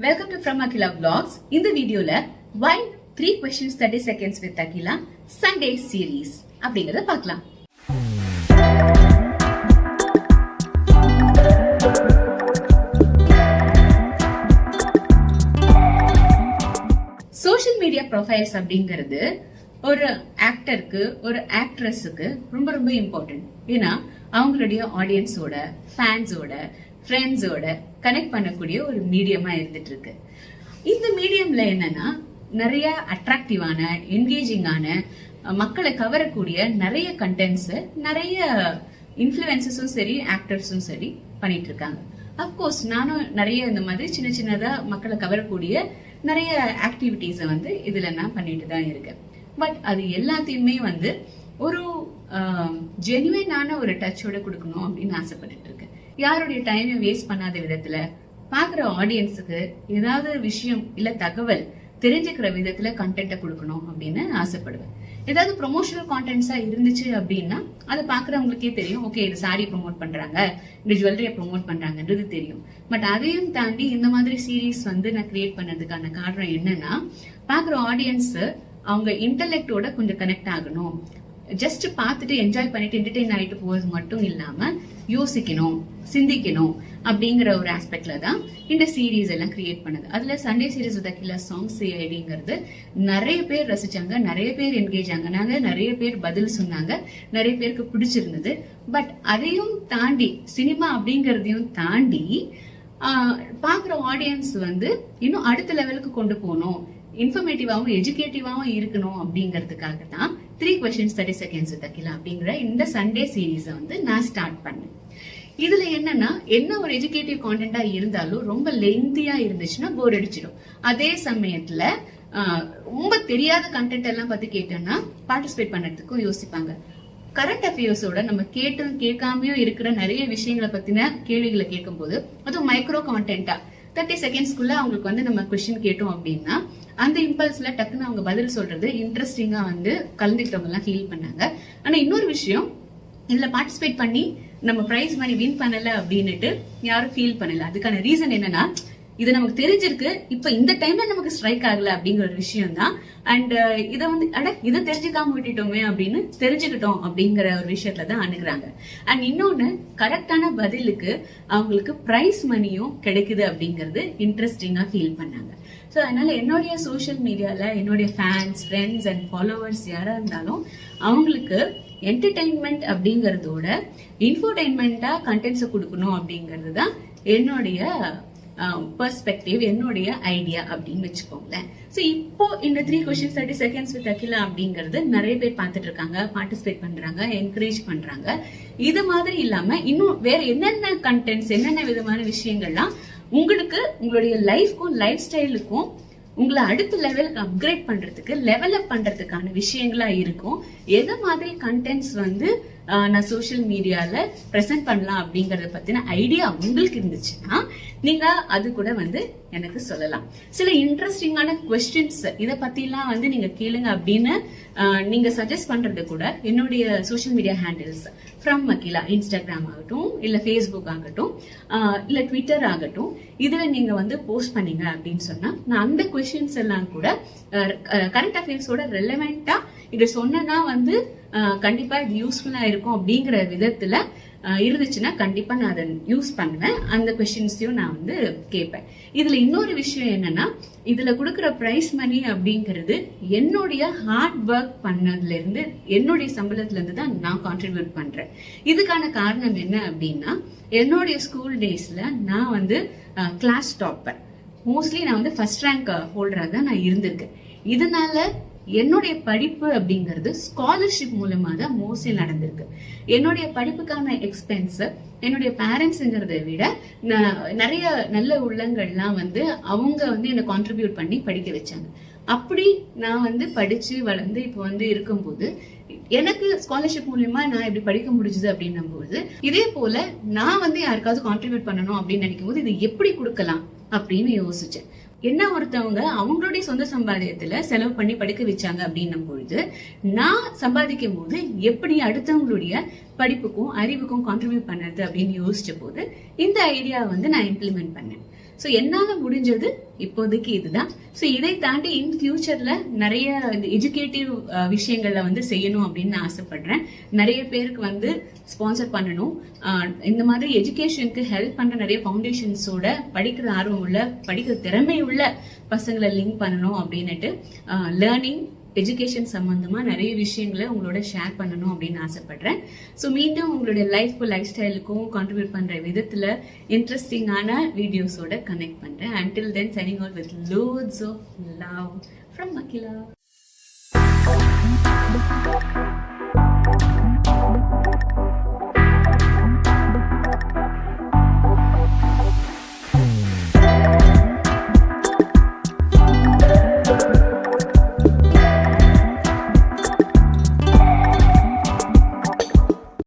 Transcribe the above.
Welcome to from Akila blogs இந்த வீடியோல why three questions thirty seconds with Akila Sunday series அப்படிங்கறத பார்க்கலாம். Social media profiles அப்படிங்கிறது ஒரு ஆக்டருக்கு ஒரு ஆக்ட்ரஸுக்கு ரொம்ப ரொம்ப இம்பார்ட்டன்ட் ஏன்னா அவங்களுடைய ஆடியன்ஸோட ஃபேன்ஸோட ஃப்ரெண்ட்ஸோட கனெக்ட் பண்ணக்கூடிய ஒரு மீடியமா இருந்துட்டு இருக்கு இந்த மீடியம்ல என்னன்னா நிறைய அட்ராக்டிவான என்கேஜிங்கான மக்களை கவரக்கூடிய நிறைய கண்டென்ட்ஸ் நிறைய இன்ஃப்ளூயன்சஸும் சரி ஆக்டர்ஸும் சரி பண்ணிட்டு இருக்காங்க அப்கோர்ஸ் நானும் நிறைய இந்த மாதிரி சின்ன சின்னதாக மக்களை கவரக்கூடிய நிறைய ஆக்டிவிட்டீஸை வந்து இதில் நான் பண்ணிட்டு தான் இருக்கேன். பட் அது எல்லாத்தையுமே வந்து ஒரு ஜெனுவனான ஒரு டச்சோட கொடுக்கணும் அப்படின்னு ஆசைப்பட்டுட்டு இருக்கேன். யாருடைய டைமை வேஸ்ட் பண்ணாத விதத்துல பாக்குற ஆடியன்ஸுக்கு ஏதாவது விஷயம் இல்ல தகவல் தெரிஞ்சுக்கிற விதத்துல கண்டென்ட்டை கொடுக்கணும் அப்படின்னு ஆசைப்படுவேன். ஏதாவது ப்ரொமோஷனல் கான்டென்ட்ஸா இருந்துச்சு அப்படின்னா அதை பாக்குறவங்களுக்கே தெரியும். ஓகே இது சாரி ப்ரோமோட் பண்றாங்க இந்த ஜுவல்லரியை ப்ரோமோட் பண்றாங்கன்றது தெரியும். பட் அதையும் தாண்டி இந்த மாதிரி சீரீஸ் வந்து நான் கிரியேட் பண்ணதுக்கான காரணம் என்னன்னா பாக்குற ஆடியன்ஸ் அவங்க இன்டலெக்டோட கொஞ்சம் கனெக்ட் ஆகணும். ஜஸ்ட் பார்த்துட்டு என்ஜாய் பண்ணிட்டு என்டர்டெயின் ஆயிட்டு போகிறது மட்டும் இல்லாம யோசிக்கணும் சிந்திக்கணும் அப்படிங்கிற ஒரு ஆஸ்பெக்ட்ல தான் இந்த சீரீஸ் எல்லாம் கிரியேட் பண்ணது. அதுல Sunday series with Akila song சிஐடிங்கிறது நிறைய பேர் ரசிச்சாங்க நிறைய பேர் என்கேஜ் ஆங்கினாங்க நிறைய பேர் பதில் சொன்னாங்க நிறைய பேருக்கு பிடிச்சிருந்தது. பட் அதையும் தாண்டி சினிமா அப்படிங்கிறதையும் தாண்டி பார்க்குற ஆடியன்ஸ் வந்து இன்னும் அடுத்த லெவலுக்கு கொண்டு போகணும். இன்ஃபர்மேட்டிவாகவும் எஜுகேட்டிவாகவும் இருக்கணும் அப்படிங்கிறதுக்காக தான் த்ரீ கொஷின்ஸ் தேர்ட்டி செகண்ட்ஸ் தக்கிலா அப்படிங்கிற இந்த சண்டே சீரீஸை வந்து நான் ஸ்டார்ட் பண்ணேன். இதுல என்னன்னா என்ன ஒரு எஜுகேட்டிவ் கான்டென்ட்டா இருந்தாலும் ரொம்ப லென்த்தியா இருந்துச்சுன்னா போர் அடிச்சிடும். அதே சமயத்துல ஆஹ், ரொம்ப தெரியாத கண்டென்ட் எல்லாம் பத்தி கேட்டோம்னா பார்ட்டிசிபேட் பண்ணுறதுக்கும் யோசிப்பாங்க. கரண்ட் அஃபேர்ஸோட நம்ம கேட்டும் கேட்காமயும் இருக்கிற நிறைய விஷயங்களை பத்தின கேள்விகளை கேட்கும்போது அதுவும் மைக்ரோ கான்டென்ட்டா தேர்ட்டி செகண்ட்ஸ்க்குள்ள அவங்களுக்கு வந்து நம்ம கொஸ்டின் கேட்டோம் அப்படின்னா அந்த இம்பல்ஸ்ல டக்குன்னு அவங்க பதில் சொல்றது இன்ட்ரெஸ்டிங்கா வந்து கலந்துக்கிட்டவங்க எல்லாம் ஃபீல் பண்ணாங்க. ஆனா இன்னொரு விஷயம் இதுல பார்ட்டிசிபேட் பண்ணி நம்ம பிரைஸ் மணி வின் பண்ணல அப்படின்னுட்டு யாரும் ஃபீல் பண்ணல. அதுக்கான ரீசன் என்னன்னா இது நமக்கு தெரிஞ்சிருக்கு. இப்ப இந்த டைம்ல நமக்கு ஸ்ட்ரைக் ஆகல அப்படிங்கிற ஒரு விஷயம் தான் அண்ட் இதை வந்து அட இதை தெரிஞ்சுக்காம விட்டுட்டோமே அப்படின்னு தெரிஞ்சுக்கிட்டோம் அப்படிங்கிற ஒரு விஷயத்துல தான் அணுகிறாங்க. அண்ட் இன்னொன்னு கரெக்டான பதிலுக்கு அவங்களுக்கு பிரைஸ் மணியும் கிடைக்குது அப்படிங்கிறது இன்ட்ரெஸ்டிங்கா ஃபீல் பண்ணாங்க. ஸோ அதனால என்னுடைய சோஷியல் மீடியால என்னுடைய ஃபேன்ஸ் ஃப்ரெண்ட்ஸ் அண்ட் ஃபாலோவர்ஸ் யாரா இருந்தாலும் அவங்களுக்கு என்டர்டெயின்மெண்ட் அப்படிங்கறதோட இன்ஃபோடெயின்மெண்டா கண்டென்ட்ஸை கொடுக்கணும் அப்படிங்கிறது தான் என்னுடைய Um, பர்ஸ்பெக்டிவ் என்னுடைய ஐடியா அப்படின்னு வச்சுக்கோங்களேன். ஸோ இப்போ இந்த three question thirty seconds with Akila அப்படிங்கிறது நிறைய பேர் பார்த்துட்டு இருக்காங்க பார்ட்டிசிபேட் பண்றாங்க என்கரேஜ் பண்றாங்க. இது மாதிரி இல்லாம இன்னும் வேற என்னென்ன கண்டென்ட்ஸ் என்னென்ன விதமான விஷயங்கள்லாம் உங்களுக்கு உங்களுடைய லைஃப்க்கும் லைஃப் ஸ்டைலுக்கும் உங்களை அடுத்த லெவலுக்கு அப்கிரேட் பண்றதுக்கு லெவலப் பண்றதுக்கான விஷயங்களா இருக்கும். எதை மாதிரி கண்டென்ட்ஸ் வந்து நான் சோஷியல் மீடியால ப்ரெசென்ட் பண்ணலாம் அப்படிங்கறத பத்தின ஐடியா உங்களுக்கு இருந்துச்சுன்னா நீங்க அது கூட வந்து எனக்கு சொல்லலாம். சில இன்ட்ரெஸ்டிங்கான கொஸ்டின்ஸ் இதை பத்திலாம் வந்து நீங்க கேளுங்க அப்படின்னு நீங்கள் நீங்க சஜஸ்ட் பண்றது கூட என்னுடைய சோஷியல் மீடியா ஹேண்டில்ஸ் ஃப்ரம் மக்கிலா இன்ஸ்டாகிராம் ஆகட்டும் இல்ல ஃபேஸ்புக் ஆகட்டும் இல்ல ட்விட்டர் ஆகட்டும் இதுல நீங்க வந்து போஸ்ட் பண்ணீங்க அப்படின்னு சொன்னா நான் அந்த கொஸ்டின்ஸ் எல்லாம் கூட கரண்ட் அஃபேர்ஸோட ரெலவெண்டா இதை சொன்னா வந்து கண்டிப்பாக கண்டிப்பா இது யூஸ்ஃபுல்லா இருக்கும் அப்படிங்கிற விதத்துல இருந்துச்சுன்னா கண்டிப்பா நான் அதை யூஸ் பண்ணுவேன். அந்த கொஸ்டின்ஸையும் நான் வந்து கேட்பேன். இதுல இன்னொரு விஷயம் என்னன்னா இதுல கொடுக்குற பிரைஸ் மணி அப்படிங்கிறது என்னுடைய ஹார்ட் ஒர்க் பண்ணதுல இருந்து என்னுடைய சம்பளத்துல இருந்து தான் நான் கான்ட்ரிபியூட் பண்றேன். இதுக்கான காரணம் என்ன அப்படின்னா என்னுடைய ஸ்கூல் டேஸ்ல நான் வந்து கிளாஸ் டாப்பர் மோஸ்ட்லி நான் வந்து ஃபர்ஸ்ட் ரேங்க் ஹோல்டராக தான் நான் இருந்திருக்கேன். இதனால என்னுடைய படிப்பு அப்படிங்கிறது ஸ்காலர்ஷிப் மூலமாக தான் மோஸ்ட்லி நடந்திருக்கு. என்னுடைய படிப்புக்கான எக்ஸ்பென்ஸ் என்னுடைய பேரண்ட்ஸுங்கிறத விட நான் நிறைய நல்ல உள்ளங்கள்லாம் வந்து அவங்க வந்து என்னை கான்ட்ரிபியூட் பண்ணி படிக்க வச்சாங்க. அப்படி நான் வந்து படிச்சு வளர்ந்து இப்போ வந்து இருக்கும்போது எனக்கு ஸ்காலர்ஷிப் மூலியமா நான் இப்படி படிக்க முடிஞ்சது அப்படின்னும் போது இதே போல நான் வந்து யாருக்காவது கான்ட்ரிபியூட் பண்ணணும் அப்படின்னு நினைக்கும் போது இது எப்படி கொடுக்கலாம் அப்படின்னு யோசிச்சேன். என்ன ஒருத்தவங்க அவங்களுடைய சொந்த சம்பாதியத்துல செலவு பண்ணி படிக்க வச்சாங்க அப்படின்னும் பொழுது நான் சம்பாதிக்கும் போது எப்படி அடுத்தவங்களுடைய படிப்புக்கும் அறிவுக்கும் கான்ட்ரிபியூட் பண்ணுறது அப்படின்னு யோசிச்ச போது இந்த ஐடியா வந்து நான் இம்ப்ளிமெண்ட் பண்ணேன். ஸோ என்னால் முடிஞ்சது இப்போதைக்கு இதுதான். ஸோ இதை தாண்டி இன் ஃபியூச்சரில் நிறைய இந்த எஜுகேட்டிவ் விஷயங்களில் வந்து செய்யணும் அப்படின்னு நான் ஆசைப்படுறேன். நிறைய பேருக்கு வந்து ஸ்பான்சர் பண்ணணும். இந்த மாதிரி எஜுகேஷனுக்கு ஹெல்ப் பண்ணுற நிறைய ஃபவுண்டேஷன்ஸோட படிக்கிற ஆர்வம் உள்ள படிக்கிற திறமை உள்ள பசங்களை லிங்க் பண்ணணும் அப்படின்னுட்டு லேர்னிங் எஜுகேஷன் சம்மந்தமாக நிறைய விஷயங்களை உங்களோட ஷேர் பண்ணணும் அப்படின்னு ஆசைப்படுறேன். ஸோ மீண்டும் உங்களுடைய லைஃப்க்கும் லைஃப் ஸ்டைலுக்கும் கான்ட்ரிபியூட் பண்ற விதத்தில் இன்ட்ரெஸ்டிங்கான வீடியோஸோட கனெக்ட் பண்றேன். Until then signing out with lots of love from Akila